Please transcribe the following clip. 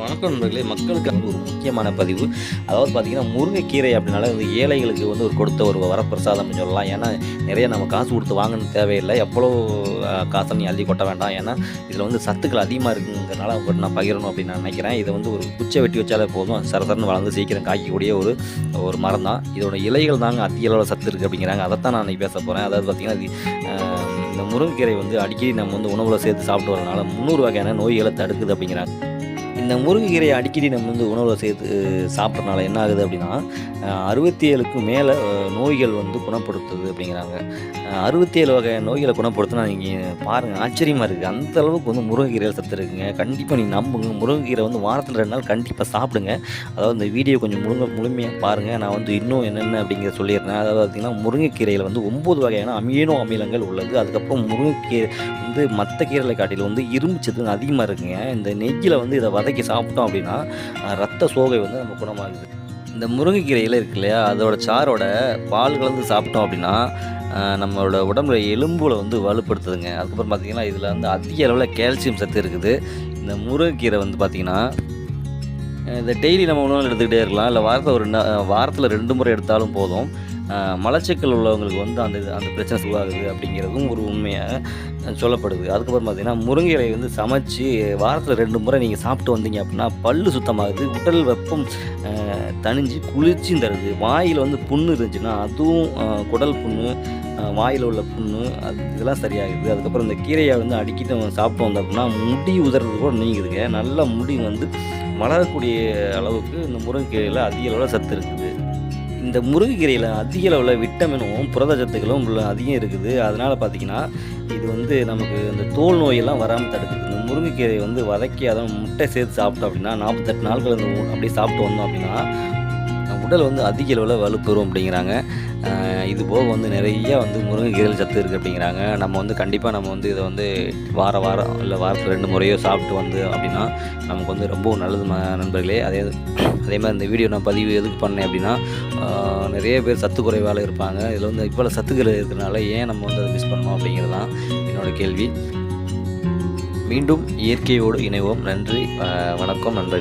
வணக்கம் நண்பர்களே. மக்களுக்கு ஒரு முக்கியமான பதிவு. அதாவது பார்த்தீங்கன்னா முருங்கைக்கீரை அப்படின்னால வந்து ஏழைகளுக்கு வந்து ஒரு கொடுத்த ஒரு வரப்பிரசாதம் சொல்லலாம். ஏன்னா நிறைய நம்ம காசு கொடுத்து வாங்கணும் தேவையில்லை. எவ்வளோ காசை நீ அள்ளி கொட்ட வேண்டாம். ஏன்னா இதில் வந்து சத்துக்கள் அதிகமாக இருக்குங்கிறனால உங்கள்கிட்ட நான் பகிரணும் அப்படின்னு நான் நினைக்கிறேன். இதை வந்து ஒரு குச்சை வெட்டி வச்சாலே போதும். சரசரன்னு வளர்ந்து சீக்கிரம் காய்க்கக்கூடிய ஒரு ஒரு மரம் தான். இதோட இலைகள் தாங்க அதிக அளவில் சத்து இருக்குது அப்படிங்கிறாங்க. அதைத்தான் நான் பேச போகிறேன் அதாவது பார்த்தீங்கன்னா இந்த முருங்கைக்கீரை வந்து அடிக்கடி நம்ம வந்து உணவில் சேர்த்து சாப்பிட்டு வரனால முந்நூறு வகையான நோய்களை தடுக்குது அப்படிங்கிறாங்க. இந்த முருங்கைக்கீரையை அடிக்கடி நம்ம வந்து உணவில் சேர்த்து சாப்பிட்றனால என்ன ஆகுது அப்படின்னா அறுபத்தி ஏழுக்கு மேலே நோய்கள் வந்து குணப்படுத்துது அப்படிங்கிறாங்க. அறுபத்தி ஏழு வகை நோய்களை குணப்படுத்தினா நீங்கள் பாருங்கள் ஆச்சரியமாக இருக்குது அந்த அளவுக்கு வந்து முருங்கைக்கீரையில் சத்து இருக்குங்க கண்டிப்பாக நீங்கள் நம்புங்க. முருங்கைக்கீரை வந்து வாரத்தில் ரெண்டு நாள் கண்டிப்பாக சாப்பிடுங்க. அதாவது இந்த வீடியோ கொஞ்சம் முழுங்க முழுமையாக பாருங்கள் நான் வந்து இன்னும் என்னென்ன அப்படிங்கிற சொல்லிடுறேன். அதாவது பார்த்திங்கன்னா முருங்கைக்கீரையில் வந்து ஒம்பது வகையான அமீனோ அமிலங்கள் உள்ளது. அதுக்கப்புறம் முருங்கைக்கீரை வந்து மற்ற கீரைகளை காட்டிலும் வந்து இரும்பு சத்து அதிகமாக இருக்குங்க. இந்த நெய்யில் வந்து இதை வதக்கி சாப்பிட்டோம் அப்படின்னா ரத்த சோகை வந்து நம்ம குணமாகுது. இந்த முருங்கைக்கீரையில் இருக்கு இல்லையா அதோட சாரோட பால் கலந்து சாப்பிட்டோம் அப்படின்னா நம்மளோட உடம்புல எலும்புகளை வந்து வலுப்படுத்துதுங்க. அதுக்கப்புறம் பார்த்திங்கன்னா இதில் வந்து அதிக அளவில் கால்சியம் சத்து இருக்குது. இந்த முருங்கைக்கீரை வந்து பார்த்திங்கன்னா இதை டெய்லி நம்ம உணவு எடுத்துக்கிட்டே இருக்கலாம். இல்லை வாரத்தில் ஒரு வாரத்தில் ரெண்டு முறை எடுத்தாலும் போதும். மலச்சிக்கல் உள்ளவங்களுக்கு வந்து அந்த அந்த பிரச்சனை உருவாகுது அப்படிங்கிறதும் ஒரு உண்மையாக சொல்லப்படுது. அதுக்கப்புறம் பார்த்திங்கன்னா முருங்கைகளை வந்து சமைச்சு வாரத்தில் ரெண்டு முறை நீங்கள் சாப்பிட்டு வந்தீங்க அப்படின்னா பல்லு சுத்தமாகுது உடல் வெப்பம் தனிஞ்சு தணிஞ்சு குளிர்ச்சியும் தருது. வாயில் வந்து புண்ணு இருந்துச்சுன்னா அதுவும் குடல் புண்ணு வாயில் உள்ள புண்ணு அது இதெல்லாம் சரியாகுது. அதுக்கப்புறம் இந்த கீரையை வந்து அடிக்கிட்டு சாப்பிட்டு வந்தோம் அப்படின்னா முடி உதறது கூட நீங்குதுங்க. நல்ல முடி வந்து வளரக்கூடிய அளவுக்கு இந்த முருங்கைக்கீரையில் அதிக அளவில் சத்து இருக்குது. இந்த முருங்கைக்கீரையில் அதிக அளவில் விட்டமினும் புரத சத்துக்களும் உள்ள அதிகம் இருக்குது. அதனால் பார்த்திங்கன்னா இது வந்து நமக்கு இந்த தோல் நோயெல்லாம் வராமல் தடுக்குது. இந்த முருங்கைக்கீரையை வந்து வதக்கி அதை முட்டை சேர்த்து சாப்பிட்டோம் அப்படின்னா நாற்பத்தெட்டு நாட்கள் அப்படியே சாப்பிட்டு வந்தோம் அப்படின்னா உடல் வந்து அதிக அளவில் வலுப்பெறும் அப்படிங்கிறாங்க. இது போக வந்து நிறைய வந்து முருங்கைக்கீரையில் சத்து இருக்குது அப்படிங்கிறாங்க. நம்ம வந்து கண்டிப்பாக நம்ம வந்து இதை வந்து வார வாரம் இல்லை வாரத்தில் ரெண்டு முறையோ சாப்பிட்டு வந்து அப்படின்னா நமக்கு வந்து ரொம்ப நல்லது ம நண்பர்களே. அதே அதே மாதிரி இந்த வீடியோ நான் பதிவு எதுக்கு பண்ணேன் அப்படின்னா நிறைய பேர் சத்து குறைவால் இருப்பாங்க. இதில் வந்து இவ்வளோ சத்துக்கள் இருக்கிறனால ஏன் நம்ம வந்து அதை மிஸ் பண்ணோம் அப்படிங்கிறது தான் என்னோடய கேள்வி. மீண்டும் இயற்கையோடு இணைவோம். நன்றி வணக்கம் நண்பர்களே.